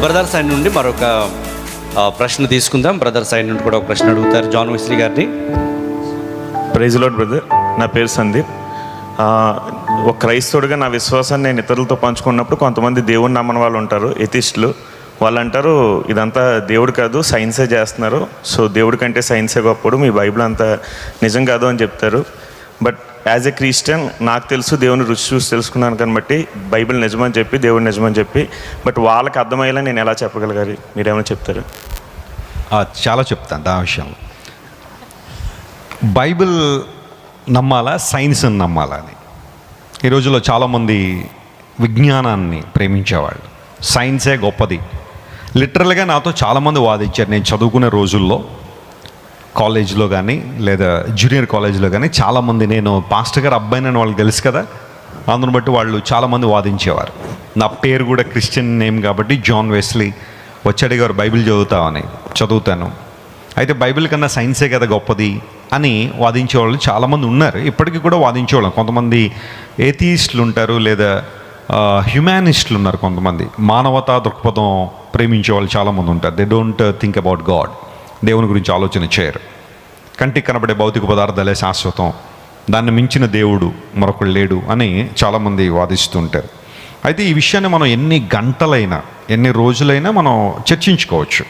Brother side నుండి మరొక ప్రశ్న తీసుకుందాం. బ్రదర్ సైడ్ నుండి కూడా ఒక ప్రశ్న అడుగుతారు జాన్ వెస్లీ గారిని. ప్రైజ్ లోడ్ బ్రదర్ నా పేరు సందీప్. ఒక క్రైస్తవుడిగా నా విశ్వాసాన్ని నేను ఇతరులతో పంచుకున్నప్పుడు కొంతమంది దేవుని నమ్మని వాళ్ళు ఉంటారు ఎథిస్టులు. వాళ్ళు అంటారు ఇదంతా దేవుడు కాదు సైన్సే చేస్తున్నారు. సో దేవుడి కంటే సైన్సే గొప్పడు మీ బైబిల్ అంతా నిజం కాదు అని చెప్తారు. బట్ యాజ్ ఎ క్రిస్టియన్ నాకు తెలుసు దేవుని రుచి చూసి తెలుసుకున్నాను కాబట్టి బైబిల్ నిజమని చెప్పి దేవుడు నిజమని చెప్పి బట్ వాళ్ళకి అర్థమయ్యేలా నేను ఎలా చెప్పగలగాలి? మీరేమైనా చెప్తారు? చాలా చెప్తాను ఆ విషయంలో. బైబిల్ నమ్మాలా? సైన్స్ని నమ్మాలా అని. ఈ రోజుల్లో చాలామంది విజ్ఞానాన్ని ప్రేమించేవాళ్ళు. సైన్సే గొప్పది. లిటరల్గా నాతో చాలామంది వాదించారు. నేను చదువుకునే రోజుల్లో కాలేజ్లో కానీ లేదా జూనియర్ కాలేజ్లో కానీ చాలామంది నేను పాస్టర్ గారు అబ్బాయినని వాళ్ళు తెలుసు కదా అందుని బట్టి వాళ్ళు చాలామంది వాదించేవారు. నా పేరు కూడా క్రిస్టియన్ నేమ్ కాబట్టి జాన్ వెస్లీ వచ్చాడు గారు బైబిల్ చదువుతామని చదువుతాను. అయితే బైబిల్ కన్నా సైన్సే కదా గొప్పది అని వాదించేవాళ్ళు చాలామంది ఉన్నారు. ఇప్పటికీ కూడా వాదించేవాళ్ళం. కొంతమంది ఏథీయిస్టులు ఉంటారు లేదా హ్యుమానిస్టులు ఉన్నారు కొంతమంది. మానవతా దృక్పథం ప్రేమించే వాళ్ళు చాలామంది ఉంటారు. They don't think about God దేవుని గురించి ఆలోచన చేయరు. కంటికి కనబడే భౌతిక పదార్థాలే శాశ్వతం. దాన్ని మించిన దేవుడు మరొకడు లేడు అని చాలామంది వాదిస్తుంటారు అయితే ఈ విషయాన్ని మనం ఎన్ని గంటలైనా ఎన్ని రోజులైనా మనం చర్చించుకోవచ్చు.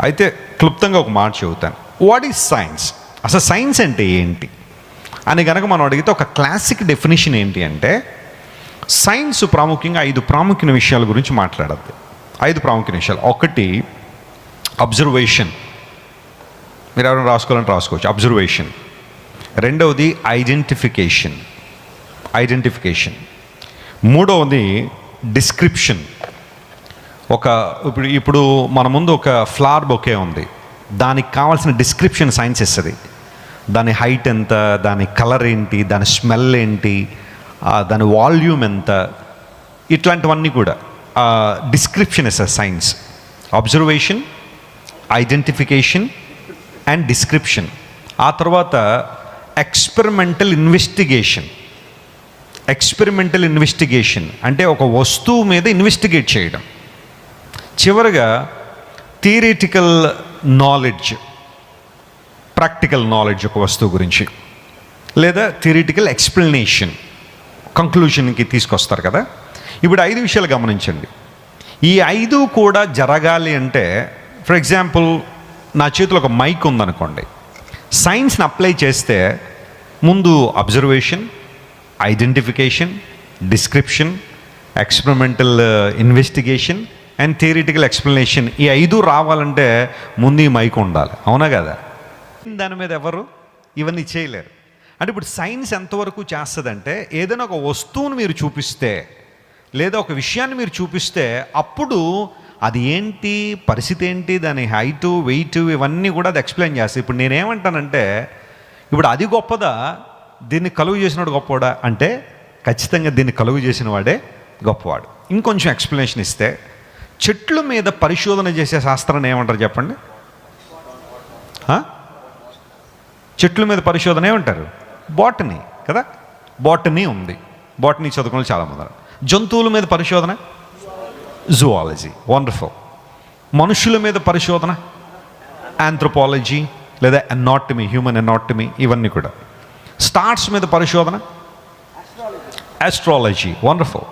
అయితే క్లుప్తంగా ఒక మాట చెబుతాను. వాట్ ఈజ్ సైన్స్ అసలు సైన్స్ అంటే ఏంటి? అని కనుక మనం అడిగితే ఒక క్లాసిక్ డెఫినేషన్ ఏంటి అంటే సైన్స్ ప్రాముఖ్యంగా ఐదు ప్రాముఖ్యమైన విషయాల గురించి మాట్లాడద్దు. ఐదు ప్రాముఖ్యమైన విషయాలు. ఒకటి అబ్జర్వేషన్ మీరు ఎవరైనా రాసుకోవాలంటే రాసుకోవచ్చు. అబ్జర్వేషన్ రెండవది ఐడెంటిఫికేషన్ ఐడెంటిఫికేషన్ మూడవది డిస్క్రిప్షన్ ఒక ఇప్పుడు ఇప్పుడు మన ముందు ఒక ఫ్లవర్ బొకే ఉంది. దానికి కావాల్సిన డిస్క్రిప్షన్ సైన్స్ ఇస్తుంది దాని హైట్ ఎంత దాని కలర్ ఏంటి దాని స్మెల్ ఏంటి దాని వాల్యూమ్ ఎంత ఇట్లాంటివన్నీ కూడా. డిస్క్రిప్షన్ ఇస్తుంది science observation identification and description ఆ తర్వాత ఎక్స్పెరిమెంటల్ ఇన్వెస్టిగేషన్ ఎక్స్పెరిమెంటల్ ఇన్వెస్టిగేషన్ అంటే ఒక వస్తువు మీద ఇన్వెస్టిగేట్ చేయడం. చివరగా థియరిటికల్ నాలెడ్జ్ ప్రాక్టికల్ నాలెడ్జ్ ఒక వస్తువు గురించి. లేదా థియరిటికల్ ఎక్స్ప్లెనేషన్ కంక్లూషన్కి తీసుకొస్తారు కదా. ఇప్పుడు ఐదు విషయాలు గమనించండి. ఈ ఐదు కూడా జరగాలి అంటే ఫర్ ఎగ్జాంపుల్ నా చేతిలో ఒక మైక్ ఉందనుకోండి. సైన్స్ని అప్లై చేస్తే ముందు observation identification description experimental investigation and theoretical explanation ఈ ఐదు రావాలంటే ముందు ఈ మైక్ ఉండాలి. అవునా కదా? దాని మీద ఎవరు? ఇవన్నీ చేయలేరు. అంటే ఇప్పుడు సైన్స్ ఎంతవరకు చేస్తుందంటే ఏదైనా ఒక వస్తువును మీరు చూపిస్తే లేదా ఒక విషయాన్ని మీరు చూపిస్తే అప్పుడు అది ఏంటి పరిస్థితి ఏంటి దాని హైటు వెయిట్ ఇవన్నీ కూడా అది ఎక్స్ప్లెయిన్ చేస్తాయి ఇప్పుడు నేనేమంటానంటే ఇప్పుడు అది గొప్పదా? దీన్ని కలుగు చేసినాడు గొప్పవాడా? అంటే ఖచ్చితంగా దీన్ని కలుగు చేసిన వాడే గొప్పవాడు. ఇంకొంచెం ఎక్స్ప్లెనేషన్ ఇస్తే చెట్ల మీద పరిశోధన చేసే శాస్త్రాన్ని ఏమంటారు చెప్పండి? చెట్ల మీద పరిశోధన ఏమంటారు? బాటనీ కదా? బాటనీ ఉంది. బాటనీ చదువుకున్న చాలామంది ఉన్నారు. జంతువుల మీద పరిశోధన? జువాలజీ వండర్ఫుల్ మనుషుల మీద పరిశోధన ఆంథ్రోపాలజీ లేదా ఎనాటమీ హ్యూమన్ ఎనాటమీ ఇవన్నీ కూడా. స్టార్స్ మీద పరిశోధన ఆస్ట్రాలజీ వండర్ఫుల్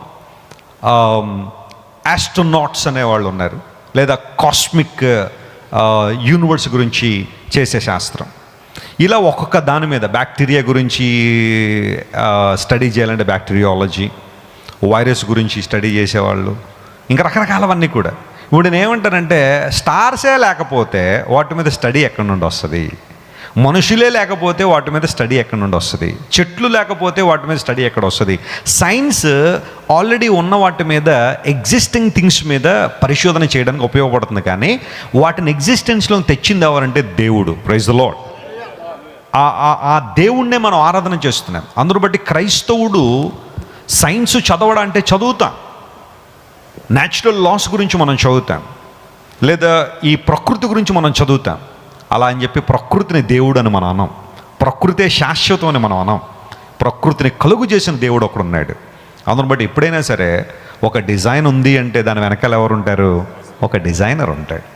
ఆస్ట్రోనాట్స్ అనేవాళ్ళు ఉన్నారు. లేదా కాస్మిక్ యూనివర్స్ uh, గురించి చేసే శాస్త్రం. ఇలా ఒక్కొక్క దాని మీద బ్యాక్టీరియా గురించి uh, స్టడీ చేయాలంటే బ్యాక్టీరియాలజీ వైరస్ గురించి స్టడీ చేసేవాళ్ళు. ఇంకా రకరకాలవన్నీ కూడా. ఇప్పుడు నేను స్టార్సే లేకపోతే వాటి మీద స్టడీ ఎక్కడి నుండి వస్తుంది? మనుషులే లేకపోతే వాటి మీద స్టడీ ఎక్కడి నుండి వస్తుంది? చెట్లు లేకపోతే వాటి మీద స్టడీ ఎక్కడ వస్తుంది? సైన్స్ ఆల్రెడీ ఉన్న వాటి మీద ఎగ్జిస్టింగ్ థింగ్స్ మీద పరిశోధన చేయడానికి ఉపయోగపడుతుంది కానీ వాటిని ఎగ్జిస్టెన్స్లో తెచ్చింది ఎవరంటే దేవుడు. ప్రైజ్ ద లాడ్ ఆ- ఆ దేవుణ్ణే మనం ఆరాధన చేస్తున్నాం. అందును బట్టి క్రైస్తవుడు సైన్స్ చదవడం అంటే చదువుతాం. న్యాచురల్ లాస్ గురించి మనం చదువుతాం. లేదా ఈ ప్రకృతి గురించి మనం చదువుతాం. అలా అని చెప్పి ప్రకృతిని దేవుడు అని మనం అనం ప్రకృతే శాశ్వతం అని మనం అనం ప్రకృతిని కలుగు చేసిన దేవుడు ఒకడున్నాడు అందును బట్టి ఎప్పుడైనా సరే ఒక డిజైన్ ఉంది అంటే దాని వెనకాల ఎవరు ఉంటారు? ఒక డిజైనర్ ఉంటాడు.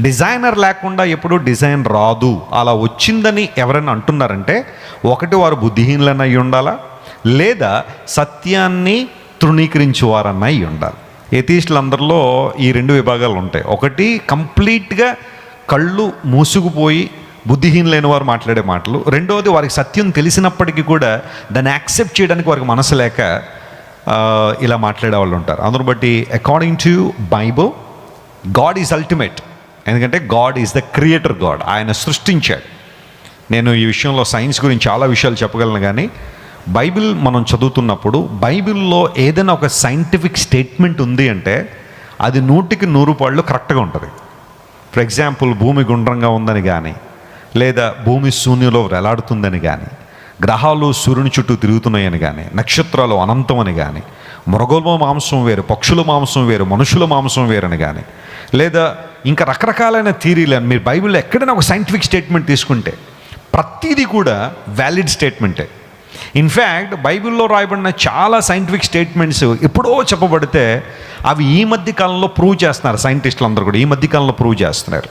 డిజైనర్ లేకుండా ఎప్పుడు డిజైన్ రాదు. అలా వచ్చిందని ఎవరైనా అంటున్నారంటే ఒకటి వారు బుద్ధిహీనులన్న ఉండాలా? లేదా సత్యాన్ని తృణీకరించేవారన్న ఉండాలి. ఎతీస్టులందరిలో ఈ రెండు విభాగాలు ఉంటాయి. ఒకటి కంప్లీట్గా కళ్ళు మూసుకుపోయి బుద్ధిహీనులైన వారు మాట్లాడే మాటలు. రెండవది వారికి సత్యం తెలిసినప్పటికీ కూడా దాన్ని యాక్సెప్ట్ చేయడానికి వారికి మనసు లేక ఇలా మాట్లాడే వాళ్ళు ఉంటారు. అందును బట్టి according to Bible God is ultimate ఎందుకంటే God is the creator God ఆయన సృష్టించాడు. నేను ఈ విషయంలో సైన్స్ గురించి చాలా విషయాలు చెప్పగలను కానీ బైబిల్ మనం చదువుతున్నప్పుడు బైబిల్లో ఏదైనా ఒక సైంటిఫిక్ స్టేట్మెంట్ ఉంది అంటే అది నూటికి నూరు పాళ్ళు కరెక్ట్గా ఉంటుంది. ఫర్ ఎగ్జాంపుల్ భూమి గుండ్రంగా ఉందని కానీ లేదా భూమి శూన్యంలో వెలాడుతుందని కానీ గ్రహాలు సూర్యుని చుట్టూ తిరుగుతున్నాయని కానీ నక్షత్రాలు అనంతం అని కానీ మృగల మాంసం వేరు పక్షుల మాంసం వేరు మనుషుల మాంసం వేరని కానీ లేదా ఇంకా రకరకాలైన థీరీలు అని మీరు బైబిల్లో ఎక్కడైనా ఒక సైంటిఫిక్ స్టేట్మెంట్ తీసుకుంటే ప్రతిదీ కూడా వ్యాలిడ్ స్టేట్మెంటే. ఇన్ఫ్యాక్ట్ బైబిల్లో రాయబడిన చాలా సైంటిఫిక్ స్టేట్మెంట్స్ ఎప్పుడో చెప్పబడితే అవి ఈ మధ్య కాలంలో ప్రూవ్ చేస్తున్నారు. సైంటిస్టులు అందరూ కూడా ఈ మధ్య కాలంలో ప్రూవ్ చేస్తున్నారు.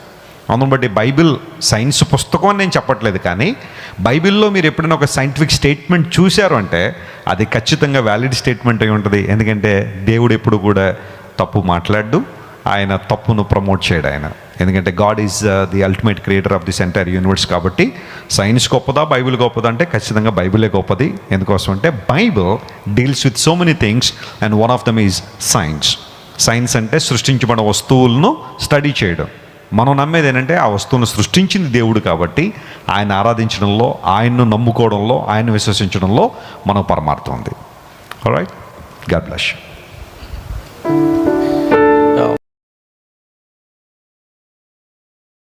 అందును బట్టి బైబిల్ సైన్స్ పుస్తకం అని నేను చెప్పట్లేదు కానీ బైబిల్లో మీరు ఎప్పుడైనా ఒక సైంటిఫిక్ స్టేట్మెంట్ చూశారు అంటే అది ఖచ్చితంగా వ్యాలిడ్ స్టేట్మెంట్ అయి ఉంటుంది. ఎందుకంటే దేవుడు ఎప్పుడు కూడా తప్పు మాట్లాడు ఆయన తప్పును ప్రమోట్ చేయడు ఆయన. ఎందుకంటే God is the ultimate creator of this entire universe కాబట్టి సైన్స్ గొప్పదా బైబిల్ గొప్పదా అంటే ఖచ్చితంగా బైబిలే గొప్పది. ఎందుకోసం అంటే Bible deals with so many things and one of them is science. Science అంటే సృష్టించబడిన వస్తువులను స్టడీ చేయడం. మనం నమ్మేది ఏంటంటే ఆ వస్తువును సృష్టించింది దేవుడు కాబట్టి ఆయన ఆరాధించడంలో ఆయన్ను నమ్ముకోవడంలో ఆయన్ను విశ్వసించడంలో మనకు పరమార్థం ఉంది. Right God bless